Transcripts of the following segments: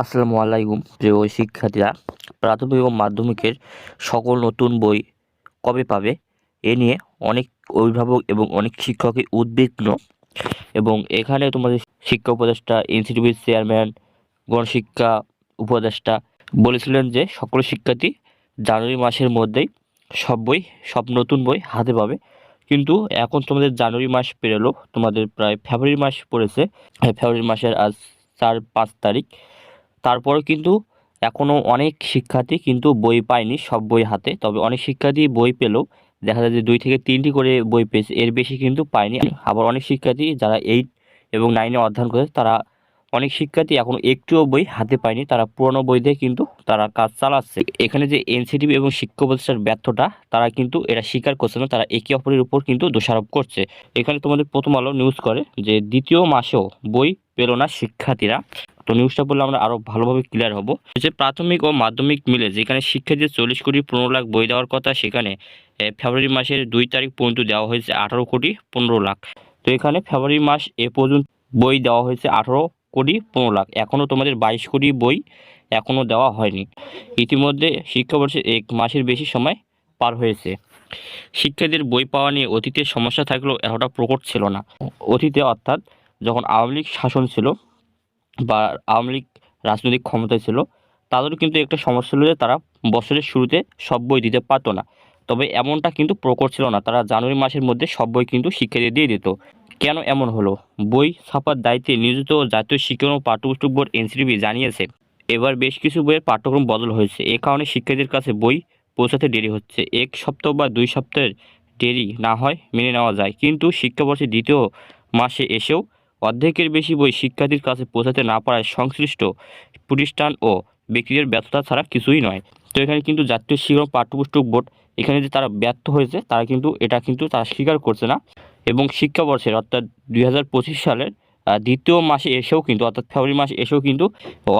আসসালামু আলাইকুম, প্রিয় শিক্ষার্থীরা। প্রাথমিক এবং মাধ্যমিকের সকল নতুন বই কবে পাবে? এ নিয়ে অনেক অভিভাবক এবং অনেক শিক্ষকই উদ্বিগ্ন। এবং এখানে তোমাদের শিক্ষা উপদেষ্টা ইনস্টিটিউট চেয়ারম্যান গণশিক্ষা উপদেষ্টা বলেছিলেন যে, সকল শিক্ষার্থী জানুয়ারি মাসের মধ্যেই সব বই, সব নতুন বই হাতে পাবে। কিন্তু এখন তোমাদের জানুয়ারি মাস পেরোলো, তোমাদের প্রায় ফেব্রুয়ারি মাস পড়েছে। ফেব্রুয়ারি মাসের আজ চার পাঁচ তারিখ। তারপরেও কিন্তু এখনও অনেক শিক্ষার্থী কিন্তু বই পায়নি সব বই হাতে। তবে অনেক শিক্ষার্থী বই পেলেও দেখা যায় যে দুই থেকে তিনটি করে বই পেয়েছে। এর বেশি কিন্তু পায়নি। আবার অনেক শিক্ষার্থী যারা এইট এবং নাইনে অধ্যয়ন করেছে, তারা অনেক শিক্ষার্থী এখন একটুও বই হাতে পায়নি। তারা পুরনো বই দিয়ে কিন্তু তারা কাজ চালাচ্ছে। এখানে যে এনসিটিভি এবং শিক্ষা প্রতিষ্ঠার ব্যর্থতা, তারা কিন্তু এটা স্বীকার করছে না। তারা একে অপরের উপর কিন্তু দোষারোপ করছে। এখানে তোমাদের প্রথম আলো নিউজ করে যে দ্বিতীয় মাসেও বই পেল না শিক্ষার্থীরা। তো নিউজটা বললে আমরা আরও ভালোভাবে ক্লিয়ার হব। যে প্রাথমিক ও মাধ্যমিক মিলে যেখানে শিক্ষার্থীদের চল্লিশ কোটি পনেরো লাখ বই দেওয়ার কথা সেখানে ফেব্রুয়ারি মাসের দুই তারিখ পর্যন্ত দেওয়া হয়েছে আঠারো কোটি পনেরো লাখ। তো এখানে ফেব্রুয়ারি মাস এ পর্যন্ত বই দেওয়া হয়েছে আঠারো কোটি পনেরো লাখ। এখনও তোমাদের বাইশ কোটি বই এখনও দেওয়া হয়নি। ইতিমধ্যে শিক্ষাবর্ষের এক মাসের বেশি সময় পার হয়েছে। শিক্ষার্থীদের বই পাওয়া নিয়ে অতীতের সমস্যা থাকলেও এতটা প্রকট ছিল না। অতীতে অর্থাৎ যখন আওয়ামী লীগ শাসন ছিল বা আওয়ামী লীগ রাজনৈতিক ক্ষমতায় ছিল, তাদেরও কিন্তু একটা সমস্যা ছিল যে তারা বছরের শুরুতে সব বই দিতে পারতো না। তবে এমনটা কিন্তু প্রকট ছিল না। তারা জানুয়ারি মাসের মধ্যে সব বই কিন্তু শিক্ষার্থীদের দিয়ে দিত। কেন এমন হলো? বই ছাপার দায়িত্বে নিয়োজিত জাতীয় শিক্ষা ও পাঠ্যপুস্তক বোর্ড এনসিটিভি জানিয়েছে, এবার বেশ কিছু বইয়ের পাঠ্যক্রম বদল হয়েছে। এ কারণে শিক্ষার্থীদের কাছে বই পৌঁছাতে দেরি হচ্ছে। এক সপ্তাহ বা দুই সপ্তাহের দেরি না হয় মেনে নেওয়া যায়। কিন্তু শিক্ষাবর্ষের দ্বিতীয় মাসে এসেও অর্ধেকের বেশি বই শিক্ষার্থীর কাছে পৌঁছাতে না পারায় সংশ্লিষ্ট প্রতিষ্ঠান ও ব্যক্তিদের ব্যর্থতা ছাড়া কিছুই নয়। তো এখানে কিন্তু জাতীয় শিক্ষা পাঠ্যপুস্তক বোর্ড এখানে যে তারা ব্যর্থ হয়েছে, তারা কিন্তু এটা কিন্তু তারা স্বীকার করছে না। এবং শিক্ষাবর্ষের অর্থাৎ দুই হাজার পঁচিশ সালের দ্বিতীয় মাসে এসেও কিন্তু, অর্থাৎ ফেব্রুয়ারি মাসে এসেও কিন্তু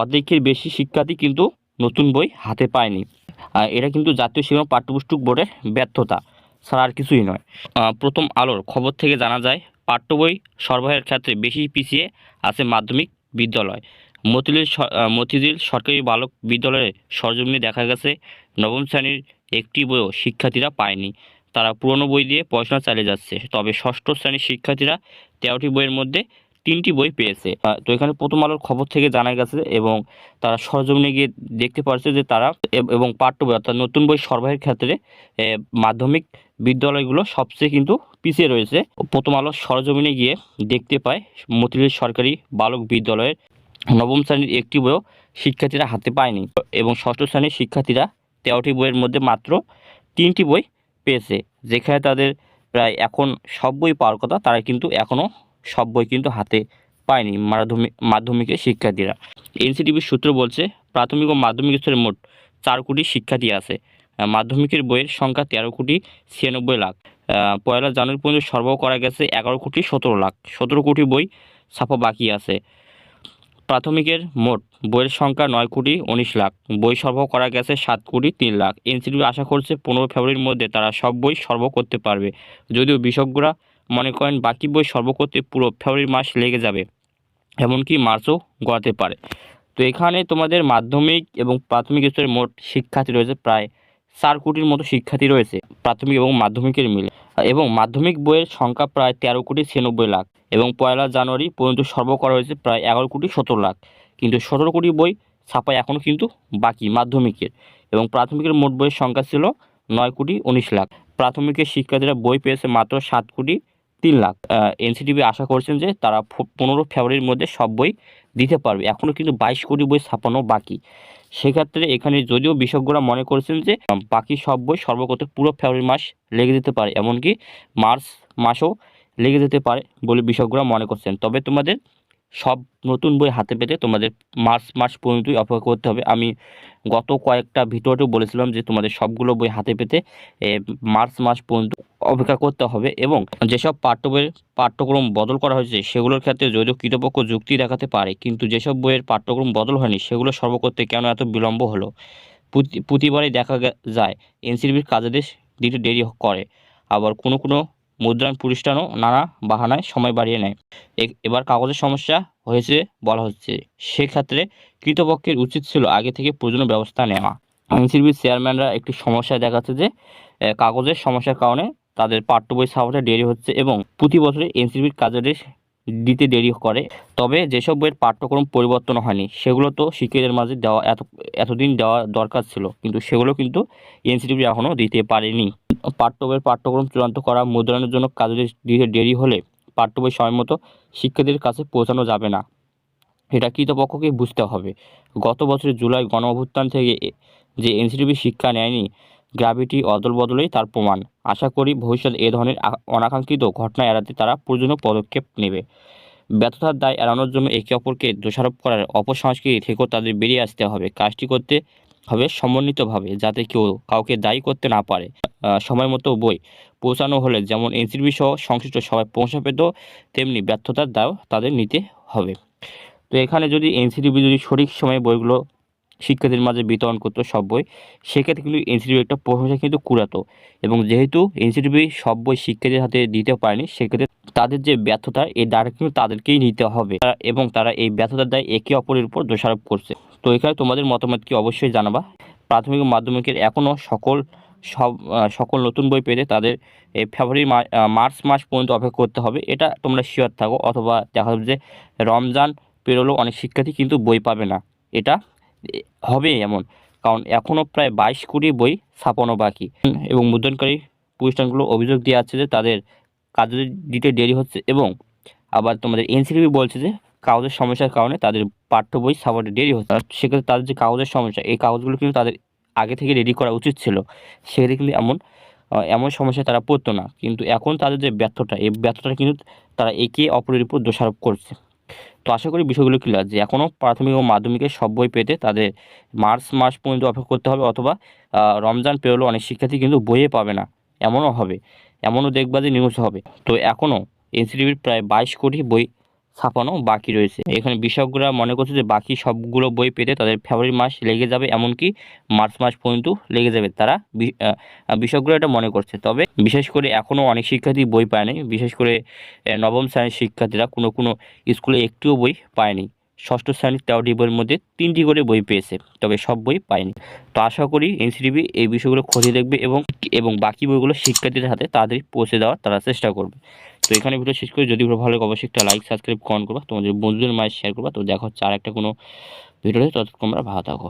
অর্ধেকের বেশি শিক্ষার্থী কিন্তু নতুন বই হাতে পায়নি। এটা কিন্তু জাতীয় শিক্ষা পাঠ্যপুস্তক বোর্ডের ব্যর্থতা ছাড়া আর কিছুই নয়। প্রথম আলোর খবর থেকে জানা যায় পাঠ্য বই সরবরাহের ক্ষেত্রে বেশি পিছিয়ে আছে মাধ্যমিক বিদ্যালয়। আহ, মতিঝিল সরকারি বালক বিদ্যালয়ের সরজমিনে দেখা গেছে নবম শ্রেণির একটি বইও শিক্ষার্থীরা পায়নি। তারা পুরনো বই দিয়ে পড়াশোনা চালিয়ে যাচ্ছে। তবে ষষ্ঠ শ্রেণির শিক্ষার্থীরা তেরোটি বইয়ের মধ্যে তিনটি বই পেয়েছে। তো এখানে প্রথম আলোর খবর থেকে জানা গেছে এবং তারা সরজমিনে গিয়ে দেখতে পারছে যে তারা এবং পাঠ্য বই অর্থাৎ নতুন বই সরবরাহের ক্ষেত্রে মাধ্যমিক বিদ্যালয়গুলো সবচেয়ে কিন্তু পিছিয়ে রয়েছে। প্রথম আলো সরজমিনে গিয়ে দেখতে পায় মতিঝিল সরকারি বালক বিদ্যালয়ের নবম শ্রেণির একটি বইও শিক্ষার্থীরা হাতে পায়নি এবং ষষ্ঠ শ্রেণির শিক্ষার্থীরা তেরোটি বইয়ের মধ্যে মাত্র তিনটি বই পেয়েছে, যেখানে তাদের প্রায় এখন সব বই পাওয়ার কথা তারা কিন্তু এখনও সব বই কিন্তু হাতে পায়নি মাধ্যমিক, মাধ্যমিকের শিক্ষার্থীরা। এনসিটিভির সূত্র বলছে, প্রাথমিক ও মাধ্যমিক স্তরে মোট চার কোটি শিক্ষার্থী আছে। মাধ্যমিকের বইয়ের সংখ্যা তেরো কোটি ছিয়ানব্বই লাখ। পয়লা জানুয়ারি পর্যন্ত সরবরাহ করা গেছে এগারো কোটি সতেরো লাখ। সতেরো কোটি বই ছাপা বাকি আছে। প্রাথমিকের মোট বইয়ের সংখ্যা নয় কোটি উনিশ লাখ। বই সরবরাহ করা গেছে সাত কোটি তিন লাখ। এনসিটিভি আশা করছে পনেরো ফেব্রুয়ারির মধ্যে তারা সব বই সরবরাহ করতে পারবে। যদিও বিশেষজ্ঞরা মনে করেন বাকি বই সরবরাহ করতে পুরো ফেব্রুয়ারি মাস লেগে যাবে, এমনকি মার্চও গড়াতে পারে। তো এখানে তোমাদের মাধ্যমিক এবং প্রাথমিক স্তরের মোট শিক্ষার্থী রয়েছে প্রায় চার কোটির মতো শিক্ষার্থী রয়েছে, প্রাথমিক এবং মাধ্যমিকের মিলে। এবং মাধ্যমিক বইয়ের সংখ্যা প্রায় তেরো কোটি ছিয়ানব্বই লাখ এবং পয়লা জানুয়ারি পর্যন্ত সরবরাহ করা হয়েছে প্রায় এগারো কোটি সতেরো লাখ। কিন্তু সতেরো কোটি বই ছাপায় এখনও কিন্তু বাকি মাধ্যমিকের এবং প্রাথমিকের মোট বইয়ের সংখ্যা ছিল নয় কোটি উনিশ লাখ। প্রাথমিকের শিক্ষার্থীরা বই পেয়েছে মাত্র সাত কোটি তিন লাখ। এনসিটিভি আশা করছেন যে তারা পনেরো ফেব্রুয়ারির মধ্যে সব বই দিতে পারবে। এখনও কিন্তু বাইশ কোটি বই ছাপানো বাকি। সেক্ষেত্রে এখানে যদিও বিশেষজ্ঞরা মনে করছেন যে বাকি সব বই সর্বগত পুরো ফেব্রুয়ারি মাস লেগে যেতে পারে, এমনকি মার্চ মাসও লেগে যেতে পারে বলে বিশেষজ্ঞরা মনে করছেন। তবে তোমাদের সব নতুন বই হাতে পেতে তোমাদের মার্চ মাস পর্যন্তই অপেক্ষা করতে হবে। আমি গত কয়েকটা ভিডিওতেও বলেছিলাম যে, তোমাদের সবগুলো বই হাতে পেতে মার্চ মাস পর্যন্ত অপেক্ষা করতে হবে এবং যেসব পাঠ্য বইয়ের পাঠ্যক্রম বদল করা হয়েছে, সেগুলোর ক্ষেত্রে যদিও কৃতপক্ষ যুক্তি দেখাতে পারে। কিন্তু যেসব বইয়ের পাঠ্যক্রম বদল হয়নি, সেগুলো সর্ব করতে কেন এত বিলম্ব হলো? প্রতিবারই দেখা যায় এনসিটিভির কাজে দিতে দেরি করে। আবার কোনো কোনো মুদ্রায়ণ প্রতিষ্ঠানও নানা বাহানায় সময় বাড়িয়ে নেয়। এবার কাগজের সমস্যা হয়েছে বলা হচ্ছে। সেক্ষেত্রে কৃতপক্ষের উচিত ছিল আগে থেকে প্রয়োজনীয় ব্যবস্থা নেওয়া। এনসিবির চেয়ারম্যানরা একটি সমস্যায় দেখাচ্ছে যে কাগজের সমস্যার কারণে তাদের পাঠ্য বই ছাপাতে দেরি হচ্ছে এবং প্রতি বছরে এনসিবির কাজের দিতে দেরি করে। তবে যেসব বইয়ের পাঠ্যক্রম পরিবর্তন হয়নি, সেগুলো তো শিক্ষকদের মাঝে দেওয়া এত, এতদিন দেওয়া দরকার ছিল, কিন্তু সেগুলো কিন্তু এনসিটিভি এখনও দিতে পারেনি। পাঠ্য বইয়ের পাঠ্যক্রম চূড়ান্ত করা মুদ্রণের জন্য কাজের দিতে দেরি হলে পাঠ্য বই সময় মতো শিক্ষার্থীদের কাছে পৌঁছানো যাবে না। এটা কৃতপক্ষকে বুঝতে হবে। গত বছরের জুলাই গণ অভ্যুত্থান থেকে যে এনসিটিভি শিক্ষা নেয়নি গ্র্যাভিটি অদল বদলেই তার প্রমাণ। আশা করি ভবিষ্যতে এ ধরনের অনাকাঙ্ক্ষিত ঘটনা এড়াতে তারা প্রয়োজনীয় পদক্ষেপ নেবে। ব্যর্থতার দায় এড়ানোর জন্য একে অপরকে দোষারোপ করার অপসংস্কৃতি থেকেও তাদের বেরিয়ে আসতে হবে। কাজটি করতে হবে সমন্বিতভাবে যাতে কেউ কাউকে দায়ী করতে না পারে। সময় মতো বই পৌঁছানো হলে যেমন এনসিবি সহ সংশ্লিষ্ট সবাই পৌঁছা পেত, তেমনি ব্যর্থতার দায়ও তাদের নিতে হবে। তো এখানে যদি এনসিডিবি যদি সঠিক সময়ে বইগুলো শিক্ষার্থীদের মাঝে বিতরণ করতো সব বই। সেক্ষেত্রে কিন্তু এনসিডিবি একটা প্রশংসা কিন্তু কুড়াতো এবং যেহেতু এনসিডিবি সব বই শিক্ষার্থীদের হাতে দিতে পারেনি, সেক্ষেত্রে তাদের যে ব্যর্থতা, এই দায়টা কিন্তু তাদেরকেই নিতে হবে। এবং তারা এই ব্যর্থতার দায় একে অপরের উপর দোষারোপ করছে। তো এখানে তোমাদের মতামত কি অবশ্যই জানাবা। প্রাথমিক মাধ্যমিকের এখনও সকল সব সকল নতুন বই পেতে তাদের এই ফেব্রুয়ারি মার্চ মাস পর্যন্ত অপেক্ষা করতে হবে। এটা তোমরা শিওর থাকো, অথবা দেখা যাবে যে রমজান পেরোলেও অনেক শিক্ষার্থী কিন্তু বই পাবে না। এটা হবে এমন। কারণ এখনও প্রায় বাইশ কোটি বই ছাপানো বাকি। এবং মুদ্রণকারী প্রতিষ্ঠানগুলো অভিযোগ দিয়ে আছে যে তাদের কাজ দিতে দেরি হচ্ছে এবং আবার তোমাদের এনসিটিভি বলছে যে কাগজের সমস্যার কারণে তাদের পাঠ্য বই ছাপাতে দেরি হচ্ছে। সেক্ষেত্রে তাদের যে কাগজের সমস্যা, এই কাগজগুলো কিন্তু তাদের আগে থেকে রেডি করা উচিত ছিল। সেক্ষেত্রে কিন্তু এমন এমন সমস্যায় তারা পড়তো না। কিন্তু এখন তাদের যে ব্যর্থতা, এই ব্যর্থতা কিন্তু তারা একে অপরের উপর দোষারোপ করছে। তো আশা করি বিষয়গুলো ক্লিয়ার যে এখনও প্রাথমিক ও মাধ্যমিকের সব বই পেতে তাদের মার্চ মাস পর্যন্ত অপেক্ষা করতে হবে অথবা রমজান পেরোলেও অনেক শিক্ষার্থী কিন্তু বইয়ে পাবে না। এমনও হবে। এমনও দেখবা যে নিউজ হবে। তো এখনও এনসিটিভির প্রায় বাইশ কোটি বই ছাপানো বাকি রয়েছে। এখানে বিষয়করা মনে করছে যে বাকি সবগুলো বই পেতে তাদের ফেব্রুয়ারি মাস লেগে যাবে, এমনকি মার্চ মাস পর্যন্ত লেগে যাবে। তারা বিষয়করা এটা মনে করছে। তবে বিশেষ করে এখনও অনেক শিক্ষার্থী বই পায়নি। বিশেষ করে নবম শ্রেণির শিক্ষার্থীরা কোনো কোনো স্কুলে একটিও বই পায়নি। ষষ্ঠ শ্রেণির তেরোটি বইয়ের মধ্যে তিনটি করে বই পেয়েছে, তবে সব বই পায়নি। তো আশা করি এনসিটিভি এই বিষয়গুলো খতিয়ে দেখবে এবং এবং বাকি বইগুলো শিক্ষার্থীদের হাতে তাড়াতাড়ি পৌঁছে দেওয়ার তারা চেষ্টা করবে। তো এখানে ভিডিও শেষ করে। যদি ভালো লাগে অবশ্যই একটা লাইক সাবস্ক্রাইব কমেন্ট করবা। তোমাদের বন্ধুদের মায়ের শেয়ার করবা। তো দেখো চার একটা কোনো ভিডিওতে। ততক্ষণ আমরা ভালো থাকো।